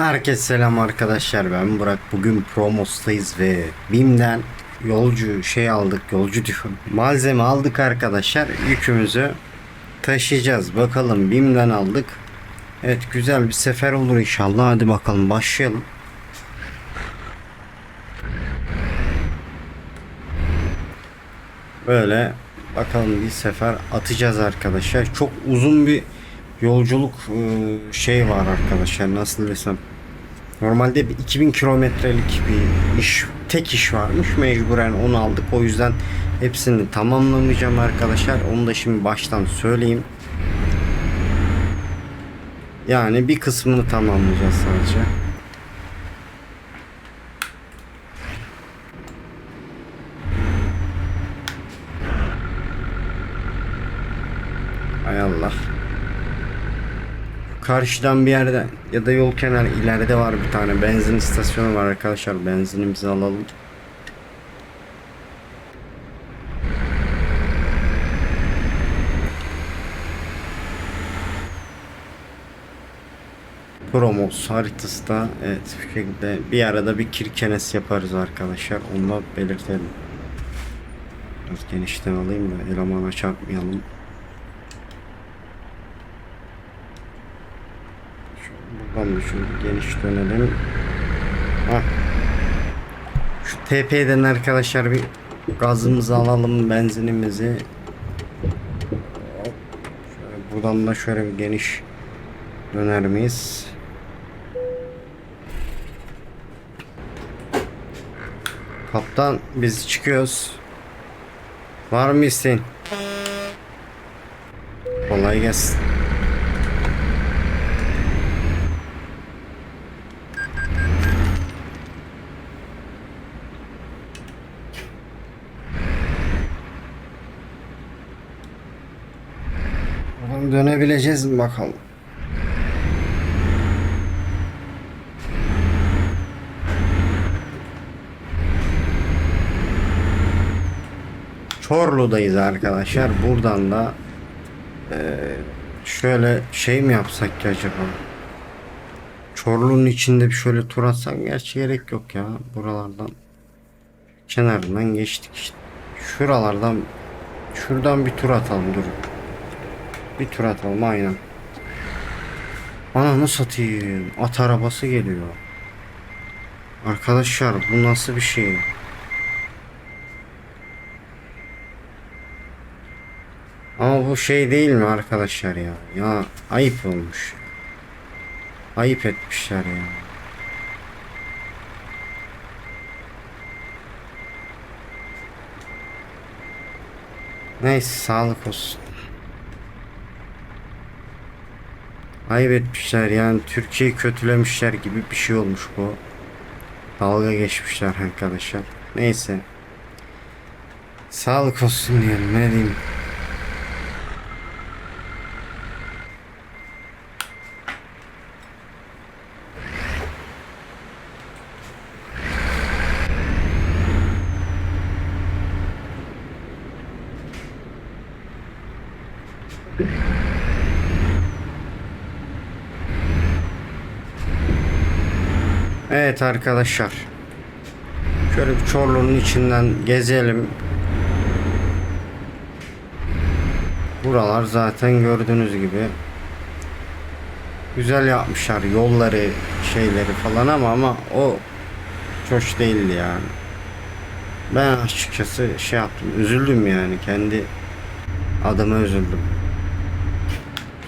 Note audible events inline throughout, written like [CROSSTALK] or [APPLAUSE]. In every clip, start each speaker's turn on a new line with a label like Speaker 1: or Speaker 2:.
Speaker 1: Herkese selam arkadaşlar ben Burak. Bugün Promos'tayız ve BİM'den yolcu şey aldık yolcu diyorum. Malzeme aldık arkadaşlar yükümüzü taşıyacağız. Bakalım BİM'den aldık. Evet güzel bir sefer olur inşallah. Hadi bakalım başlayalım. Böyle bakalım bir sefer atacağız arkadaşlar. Çok uzun bir yolculuk e, şey var arkadaşlar nasıl desem. Normalde bir 2000 kilometrelik bir iş tek iş varmış. Mecburen onu aldık. O yüzden hepsini tamamlamayacağım arkadaşlar. Onu da şimdi baştan söyleyeyim. Yani bir kısmını tamamlayacağız sadece. Hay Allah. Karşıdan bir yerde ya da yol kenarı ileride var bir tane benzin istasyonu var arkadaşlar. Benzinimizi alalım. Promos haritası da evet bu şekilde bir arada bir kirkenes yaparız arkadaşlar. Onu da belirtelim. Biraz genişten alayım da elemana çarpmayalım. Da şöyle geniş dönelim. Hah. Şu TP'den arkadaşlar bir gazımızı alalım, benzinimizi. Şöyle buradan da şöyle bir geniş döner miyiz? Kaptan biz çıkıyoruz. Var mı isteğin? Kolay gelsin. Buradan dönebileceğiz mi bakalım. Çorlu'dayız arkadaşlar. Buradan da eee, şöyle şey mi yapsak ki acaba? Çorlu'nun içinde bir şöyle tur atsak gerçi gerek yok ya. Buralardan kenarından geçtik işte. Şuralardan şuradan bir tur atalım durun. Bir tur atalım aynen. Ananı satayım. At arabası geliyor. Arkadaşlar bu nasıl bir şey? Ama bu şey değil mi arkadaşlar ya? Ya ayıp olmuş. Ayıp etmişler ya. Neyse sağlık olsun. Ayıp etmişler yani Türkiye'yi kötülemişler gibi bir şey olmuş bu. Dalga geçmişler arkadaşlar. Neyse. Sağlık olsun diyelim ne diyeyim. Evet arkadaşlar. Şöyle bir Çorlu'nun içinden gezelim. Buralar zaten gördüğünüz gibi güzel yapmışlar yolları şeyleri falan ama ama o hoş değildi yani. Ben açıkçası şey yaptım üzüldüm yani kendi adıma üzüldüm.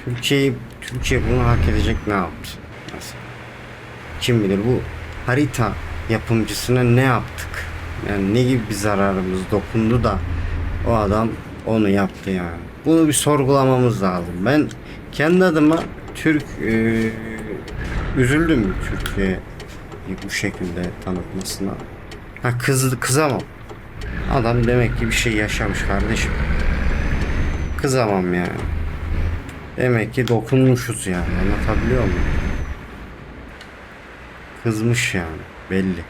Speaker 1: Türkiye Türkiye bunu hak edecek ne yaptı? Kim bilir bu harita yapımcısına ne yaptık? Yani ne gibi bir zararımız dokundu da o adam onu yaptı yani. Bunu bir sorgulamamız lazım. Ben kendi adıma Türk e, üzüldüm Türkiye bu şekilde tanıtmasına. Ha kızdı kızamam. Adam demek ki bir şey yaşamış kardeşim. Kızamam yani. Demek ki dokunmuşuz yani. Anlatabiliyor muyum? Kızmış yani belli.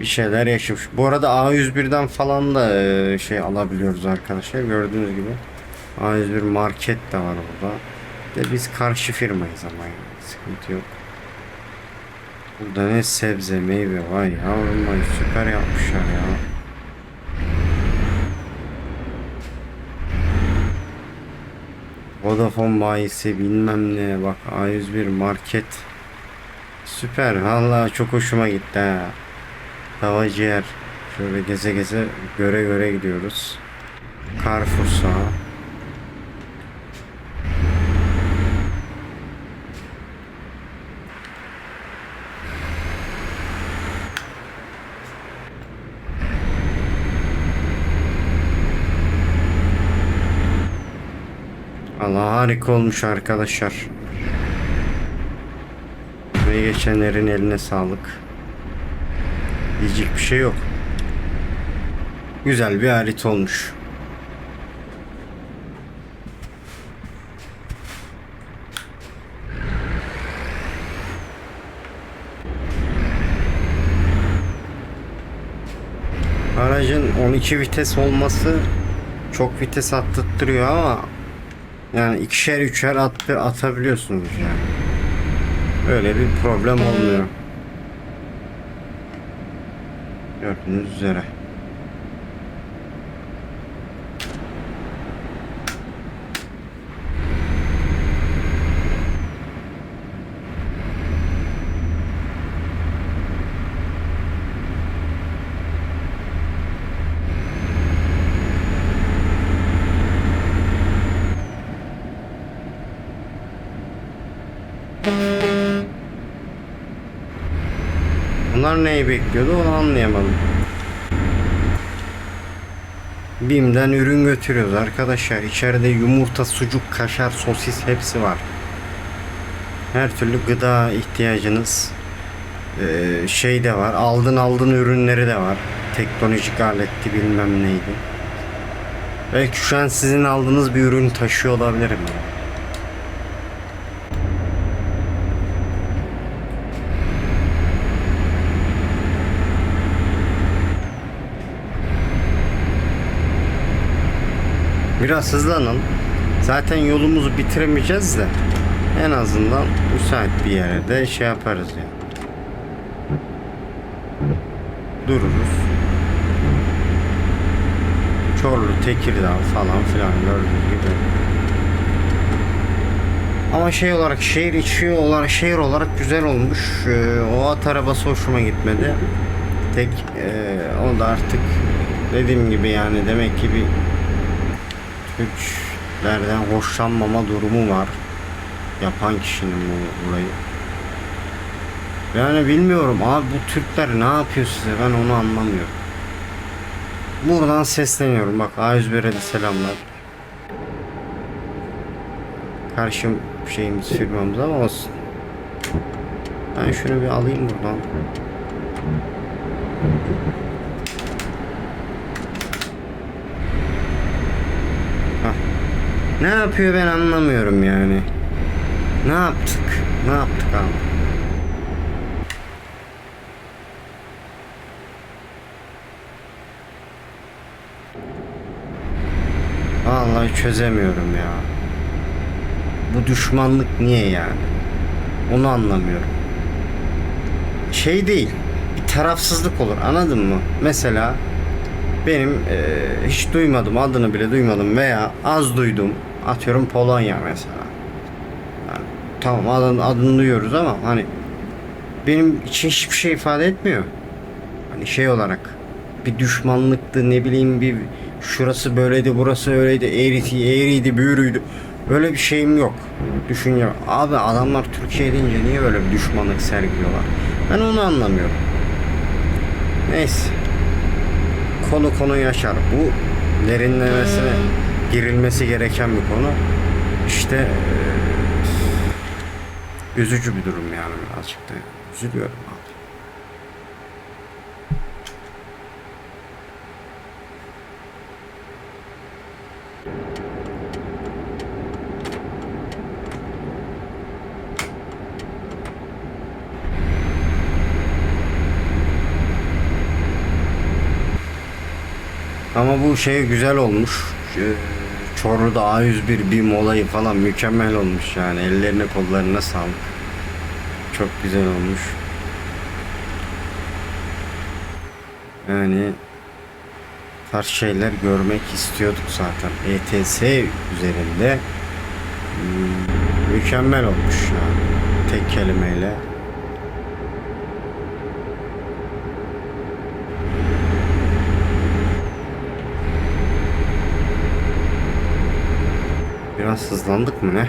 Speaker 1: Bir şeyler yaşamış. Bu arada A101'den falan da e, şey alabiliyoruz arkadaşlar. Gördüğünüz gibi A101 market de var burada. De biz karşı firmayız ama yani. Sıkıntı yok. Burada ne sebze meyve var vay süper yapmışlar ya. Vodafone bayisi bilmem ne bak A101 market süper vallahi çok hoşuma gitti ha. Tava ciğer şöyle geze geze göre göre gidiyoruz. Carrefour Allah harika olmuş arkadaşlar. Ve geçenlerin eline sağlık. Diyecek bir şey yok. Güzel bir harita olmuş. Aracın 12 vites olması çok vites attırtırıyor ama yani ikişer üçer attır atabiliyorsunuz yani. Öyle bir problem olmuyor. Gördüğünüz üzere. Bunlar neyi bekliyordu onu anlayamadım. Bim'den ürün götürüyoruz arkadaşlar. İçeride yumurta, sucuk, kaşar, sosis hepsi var. Her türlü gıda ihtiyacınız eee, şey de var. Aldın aldın ürünleri de var. Teknolojik aletti bilmem neydi. Belki şu an sizin aldığınız bir ürün taşıyor olabilirim. Yani. Biraz hızlanalım. Zaten yolumuzu bitiremeyeceğiz de en azından müsait bir yere de şey yaparız ya. Dururuz. Çorlu, Tekirdağ falan filan gördüğünüz gibi. Ama şey olarak şehir içi olarak şehir olarak güzel olmuş. Ee, o at arabası hoşuma gitmedi. Tek e, o da artık dediğim gibi yani demek ki bir Türklerden hoşlanmama durumu var. Yapan kişinin bu burayı. Yani bilmiyorum abi bu Türkler ne yapıyor size ben onu anlamıyorum. Buradan sesleniyorum bak A101'e de selamlar. Karşım şeyimiz firmamız ama olsun. Ben şunu bir alayım buradan. Ne yapıyor ben anlamıyorum yani. Ne yaptık? Ne yaptık abi? Vallahi çözemiyorum ya. Bu düşmanlık niye yani? Onu anlamıyorum. Şey değil. Bir tarafsızlık olur anladın mı? Mesela benim e, hiç duymadım adını bile duymadım veya az duydum atıyorum Polonya mesela. Yani, tamam adını, adını duyuyoruz ama hani benim için hiçbir şey ifade etmiyor. Hani şey olarak bir düşmanlıktı ne bileyim bir şurası böyleydi burası öyleydi eğriydi eğriydi büğrüydü böyle bir şeyim yok. Düşünce abi adamlar Türkiye deyince niye böyle bir düşmanlık sergiliyorlar? Ben onu anlamıyorum. Neyse. Konu konuyu açar. Bu derinlemesine girilmesi gereken bir konu. İşte eee, üzücü bir durum yani birazcık da. Üzülüyorum abi. Ama bu şey güzel olmuş. Ee, Çorlu'da A101 BİM olayı falan mükemmel olmuş yani. Ellerine kollarına sağlık. Çok güzel olmuş. Yani tarz şeyler görmek istiyorduk zaten. ETS üzerinde hmm, mükemmel olmuş yani. Tek kelimeyle. Biraz hızlandık mı ne?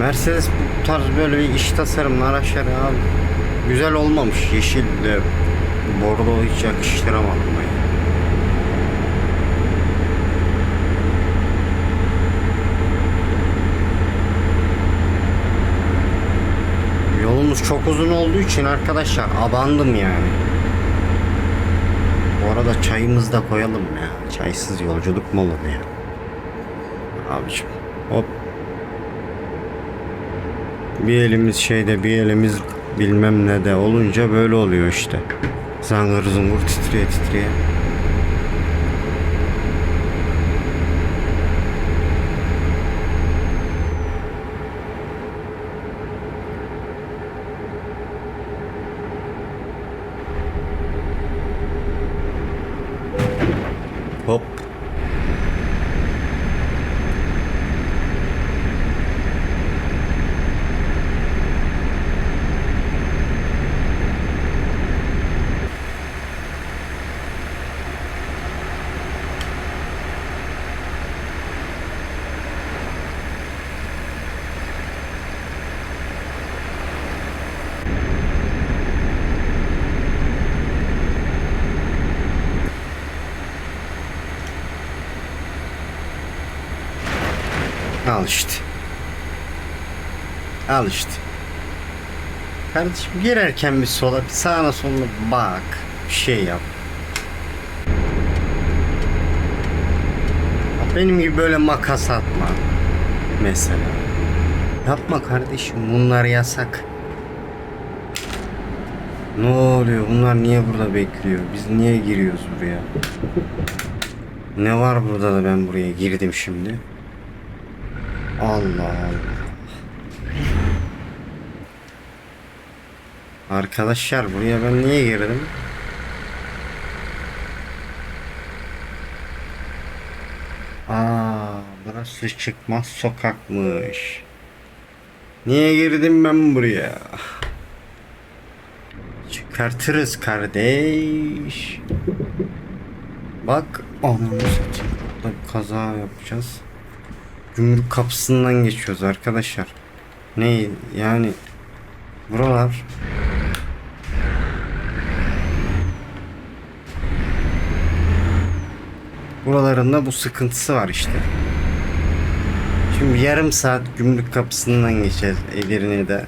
Speaker 1: Mercedes bu tarz böyle bir iş tasarımlı araçları abi güzel olmamış. Yeşil de bordo hiç yakıştıramadım ben. Yolumuz çok uzun olduğu için arkadaşlar abandım yani. Bu arada çayımızı da koyalım ya. Çaysız yolculuk mu olur ya? Abiciğim hop. Bir elimiz şeyde bir elimiz bilmem ne de olunca böyle oluyor işte. Zangır zungur titriye titriye. Hop. Al işte. Al işte. Kardeşim girerken bir sola bir sağına soluna bak. Bir şey yap. Benim gibi böyle makas atma. Mesela. Yapma kardeşim bunlar yasak. Ne oluyor? Bunlar niye burada bekliyor? Biz niye giriyoruz buraya? Ne var burada da ben buraya girdim şimdi? Allah Allah. Arkadaşlar buraya ben niye girdim? Aa, burası çıkmaz sokakmış. Niye girdim ben buraya? Çıkartırız kardeş. Bak ananı satayım. Burada kaza yapacağız. Gümrük kapısından geçiyoruz arkadaşlar. Ne yani buralar Buralarında bu sıkıntısı var işte. Şimdi yarım saat gümrük kapısından geçeceğiz Edirne'de.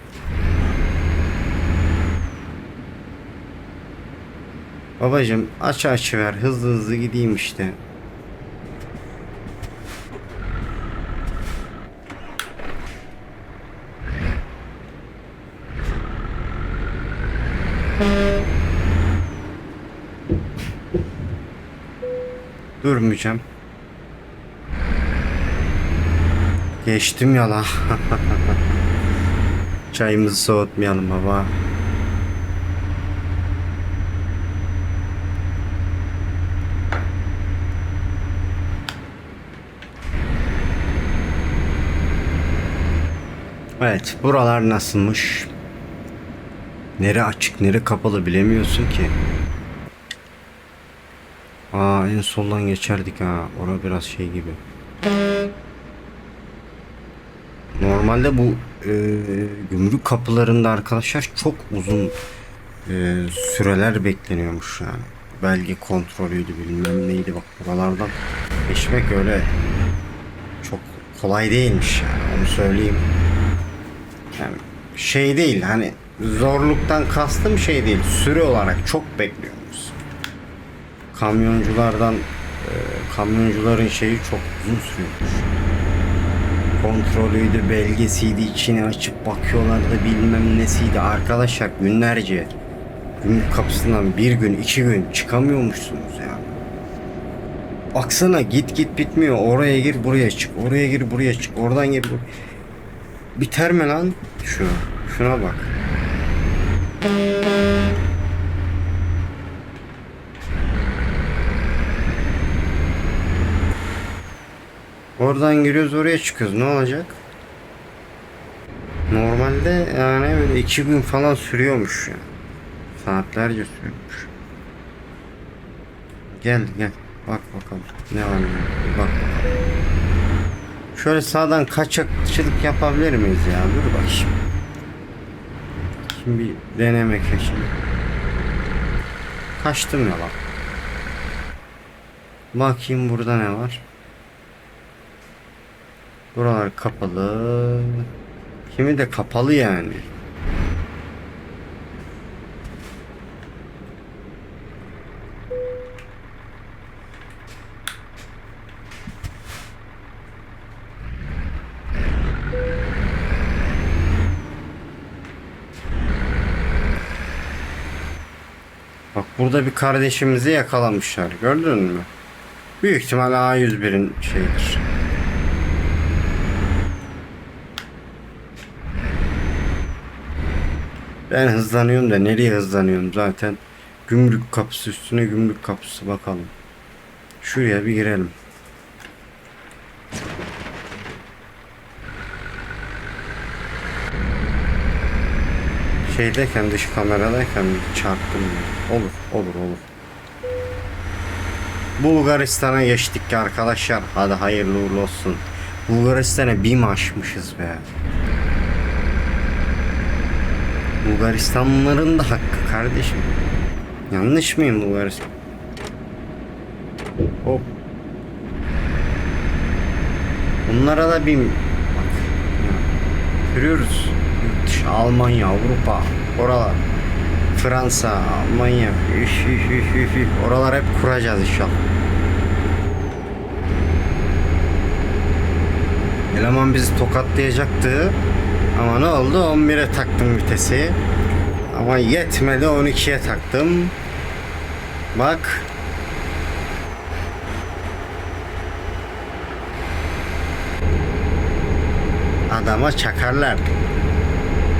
Speaker 1: Babacım aç aç ver hızlı hızlı gideyim işte. Durmayacağım. Geçtim yala. [LAUGHS] Çayımızı soğutmayalım baba. Evet, buralar nasılmış? Nere açık, nere kapalı bilemiyorsun ki. Aa en soldan geçerdik ha. Ora biraz şey gibi. Normalde bu e, gümrük kapılarında arkadaşlar çok uzun e, süreler bekleniyormuş yani. Belge kontrolüydü bilmem neydi bak buralardan geçmek öyle çok kolay değilmiş yani onu söyleyeyim. Yani şey değil hani zorluktan kastım şey değil süre olarak çok bekliyoruz kamyonculardan kamyoncuların şeyi çok uzun sürüyormuş. Kontrolüydü, belgesiydi, içini açıp bakıyorlardı bilmem nesiydi. Arkadaşlar günlerce gümrük kapısından bir gün, iki gün çıkamıyormuşsunuz yani. Baksana git git bitmiyor. Oraya gir buraya çık. Oraya gir buraya çık. Oradan gir buraya. Biter mi lan? Şu. Şuna bak. Oradan giriyoruz oraya çıkıyoruz. Ne olacak? Normalde yani böyle iki gün falan sürüyormuş ya. Saatlerce sürüyormuş. Gel gel. Bak bakalım. Ne var. Bir Bak bakalım. Şöyle sağdan kaçakçılık yapabilir miyiz ya? Dur bakayım. Şimdi bir denemek için. Kaçtım ya bak. Bakayım burada ne var. Buralar kapalı. Kimi de kapalı yani. Bak burada bir kardeşimizi yakalamışlar. Gördün mü? Büyük ihtimal A101'in şeyidir. Ben hızlanıyorum da nereye hızlanıyorum zaten. Gümrük kapısı üstüne gümrük kapısı bakalım. Şuraya bir girelim. Şeydeyken dış kameradayken bir çarptım. Olur olur olur. Bulgaristan'a geçtik arkadaşlar. Hadi hayırlı uğurlu olsun. Bulgaristan'a BİM aşmışız be. Bulgaristanlıların da hakkı kardeşim. Yanlış mıyım Bulgaristan? Hop. Bunlara da bir bak. Görüyoruz. Almanya, Avrupa, oralar. Fransa, Almanya, üf, üf, üf, üf, üf. oralar hep kuracağız inşallah. Eleman bizi tokatlayacaktı. Ama ne oldu? 11'e taktım vitesi. Ama yetmedi 12'ye taktım. Bak. Adama çakarlar.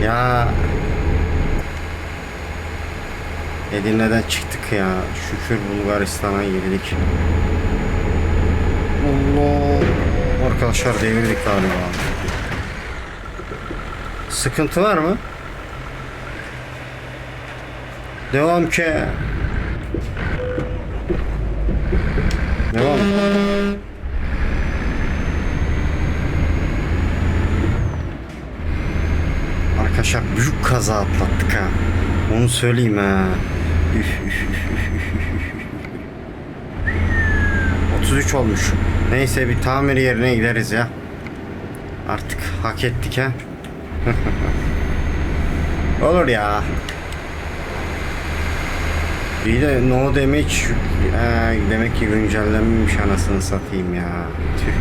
Speaker 1: Ya Edirne'den çıktık ya. Şükür Bulgaristan'a girdik. Allah. Arkadaşlar devirdik galiba. Sıkıntı var mı? Devam ki. Devam. Arkadaşlar büyük kaza atlattık ha. Onu söyleyeyim ha. Üf, üf, üf, üf, üf, üf, üf. 33 olmuş. Neyse bir tamir yerine gideriz ya. Artık hak ettik ha. [LAUGHS] Olur ya. İyi de no damage ee, demek ki güncellenmemiş anasını satayım ya. Tüh.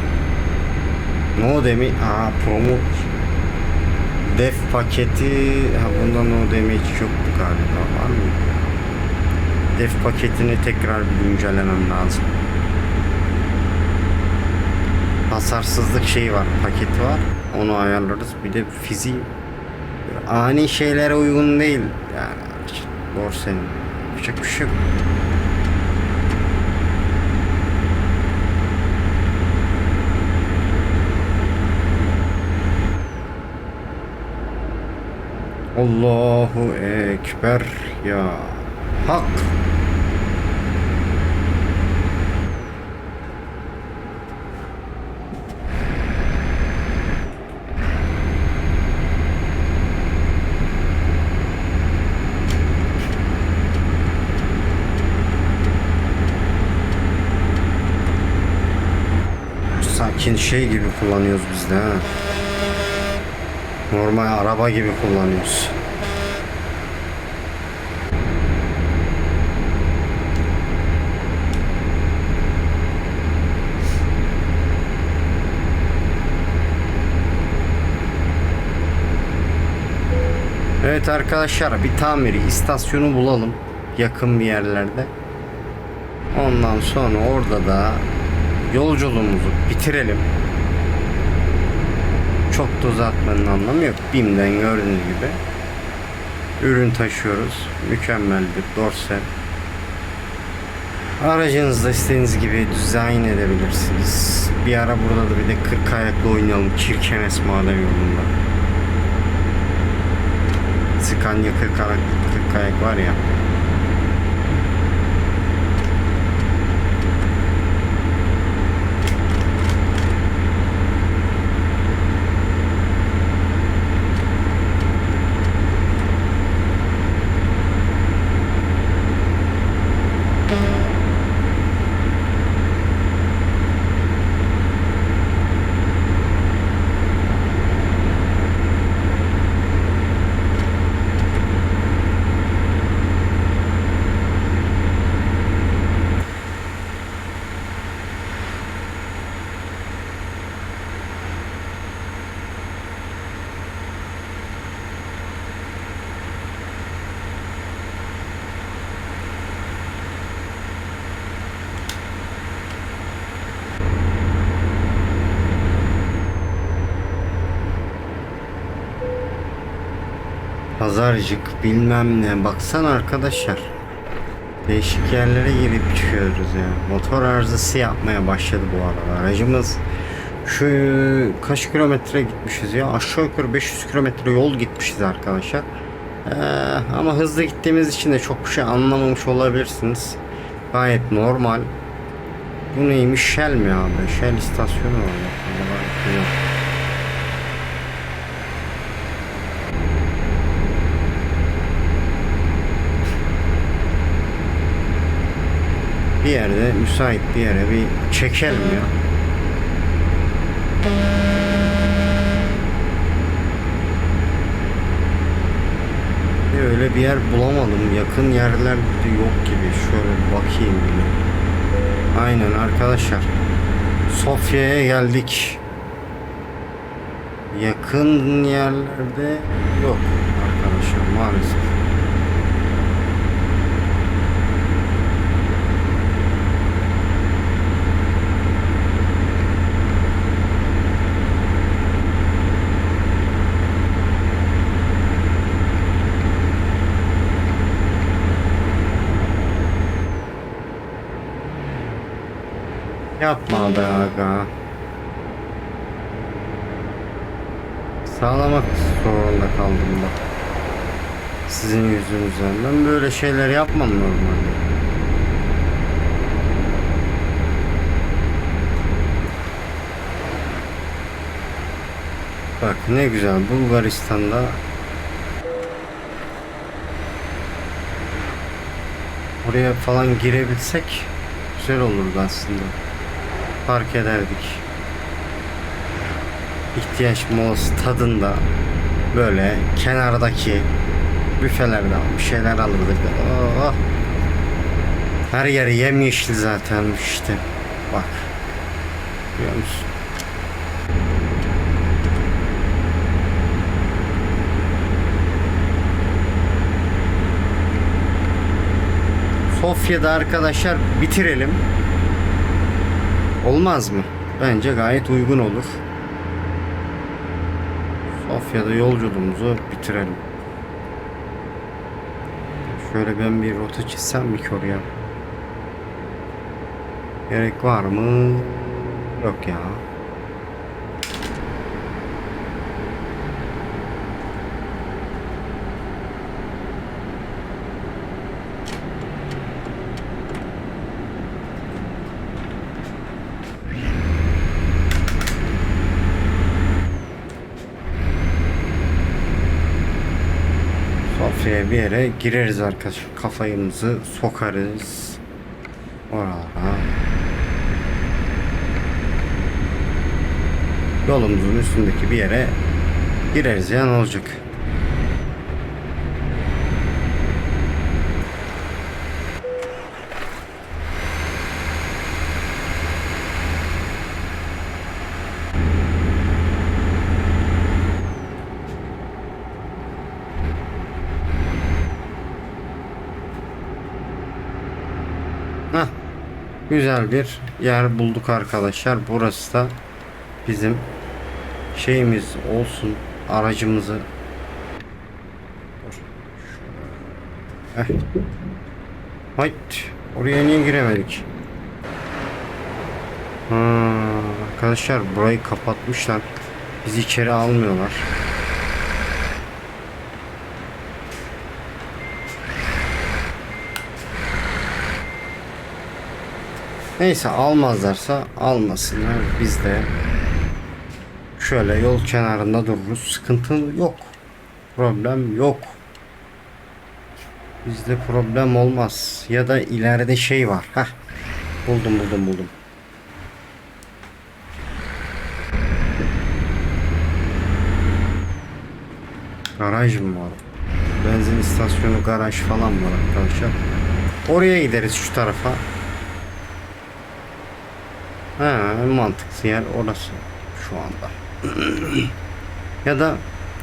Speaker 1: No damage aa promo def paketi ha bunda no damage yoktu galiba var mı? Def paketini tekrar bir güncellemem lazım. Hasarsızlık şeyi var, paketi var. Onu ayarlarız. Bir de fiziği ani şeylere uygun değil. Yani doğru senin. Yapacak bir şey yok. Allahu Ekber ya Hak. Sakin şey gibi kullanıyoruz biz de ha. Normal araba gibi kullanıyoruz. Evet arkadaşlar bir tamir istasyonu bulalım yakın bir yerlerde. Ondan sonra orada da yolculuğumuzu bitirelim. Çok da uzatmanın anlamı yok. BİM'den gördüğünüz gibi ürün taşıyoruz. Mükemmel bir dorsal. Aracınızda istediğiniz gibi dizayn edebilirsiniz. Bir ara burada da bir de 40 ayaklı oynayalım. Kirkenes maden yolunda. Scania 40 ayak, 40 ayak var ya. Pazarcık bilmem ne. Baksana arkadaşlar. Değişik yerlere girip çıkıyoruz ya. Motor arızası yapmaya başladı bu arada. Aracımız şu kaç kilometre gitmişiz ya? Aşağı yukarı 500 kilometre yol gitmişiz arkadaşlar. Ee, ama hızlı gittiğimiz için de çok bir şey anlamamış olabilirsiniz. Gayet normal. Bu neymiş? Shell mi abi? Shell istasyonu var. Güzel. Bir yerde müsait bir yere bir çekelim ya. Öyle bir yer bulamadım. Yakın yerlerde yok gibi. Şöyle bakayım bir. Aynen arkadaşlar. Sofya'ya geldik. Yakın yerlerde yok arkadaşlar maalesef. Yapma be aga. Sağlamak zorunda kaldım bak. Sizin yüzünüzden. Ben böyle şeyler yapmam normalde. Bak ne güzel Bulgaristan'da Oraya falan girebilsek güzel olurdu aslında. Park ederdik. İhtiyaç molası tadında böyle kenardaki büfelerden bir şeyler alırdık. Oh. Her yer yemyeşil zaten işte. Bak. Görüyor musun? Sofya'da arkadaşlar bitirelim. Olmaz mı? Bence gayet uygun olur. Sofya'da yolculuğumuzu bitirelim. Şöyle ben bir rota çizsem mi ki oraya? Gerek var mı? Yok ya. Sofya'ya bir yere gireriz arkadaşlar. Kafayımızı sokarız. Oralara. Yolumuzun üstündeki bir yere gireriz ya olacak? Güzel bir yer bulduk arkadaşlar. Burası da bizim şeyimiz olsun aracımızı Eh. Hayt. Oraya niye giremedik? Ha, arkadaşlar burayı kapatmışlar. Bizi içeri almıyorlar. Neyse almazlarsa almasınlar. Biz de şöyle yol kenarında dururuz. Sıkıntı yok. Problem yok. Bizde problem olmaz. Ya da ileride şey var. Hah. Buldum buldum buldum. Garaj mı var? Benzin istasyonu, garaj falan var arkadaşlar. Oraya gideriz şu tarafa. Ha, mantıklı yer orası şu anda. [CLEARS THROAT] ya da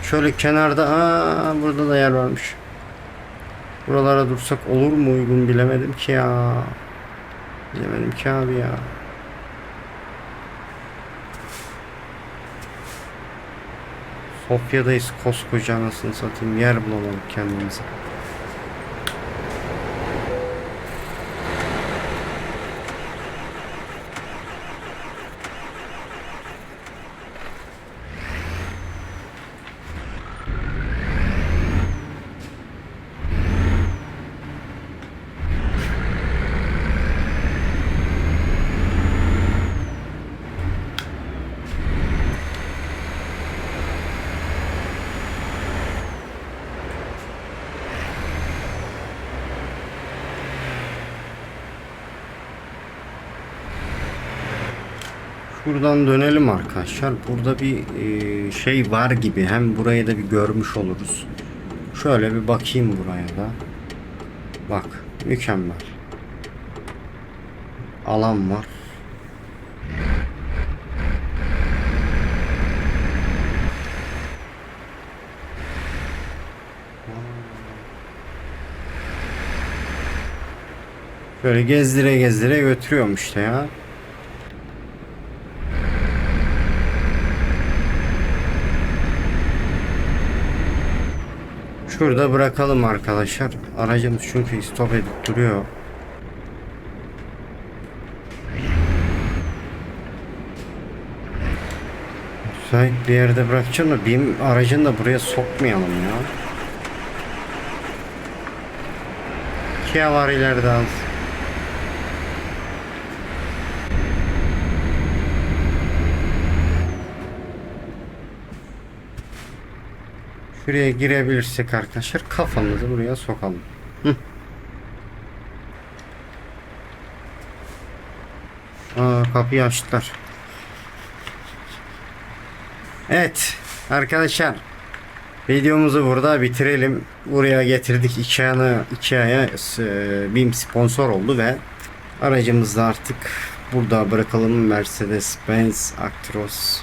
Speaker 1: şöyle kenarda aa burada da yer varmış. Buralara dursak olur mu uygun bilemedim ki ya. Bilemedim ki abi ya. Sofya'dayız koskoca anasını satayım yer bulamadık kendimize. Şuradan dönelim arkadaşlar. Burada bir e, şey var gibi. Hem burayı da bir görmüş oluruz. Şöyle bir bakayım buraya da. Bak mükemmel. Alan var. Şöyle gezdire gezdire götürüyorum işte ya. Şurada bırakalım arkadaşlar. Aracımız çünkü stop edip duruyor. Müsait bir yerde bırakacağım da benim aracını da buraya sokmayalım ya. Kia var ileride az. Şuraya girebilirsek arkadaşlar kafamızı buraya sokalım. Aa, kapıyı açtılar. Evet arkadaşlar videomuzu burada bitirelim. Buraya getirdik Ikea'nı Ikea'ya e, sponsor oldu ve aracımızı artık burada bırakalım Mercedes Benz Actros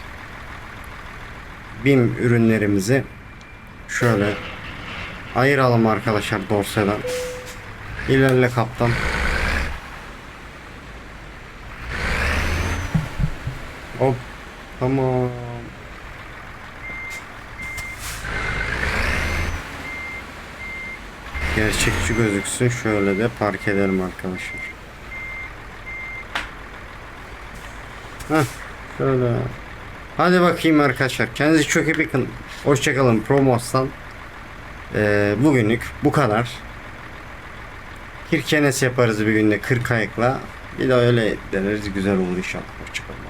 Speaker 1: BİM ürünlerimizi Şöyle ayıralım arkadaşlar dorsadan. İlerle kaptan. Hop. Tamam. Gerçekçi gözüksün. Şöyle de park edelim arkadaşlar. Heh, şöyle. Hadi bakayım arkadaşlar. Kendinize çok iyi bakın. Hoşçakalın Promos'tan. Ee, bugünlük bu kadar. Kirkenes yaparız bir günde 40 ayakla. Bir de öyle deneriz güzel olur inşallah. Hoşçakalın.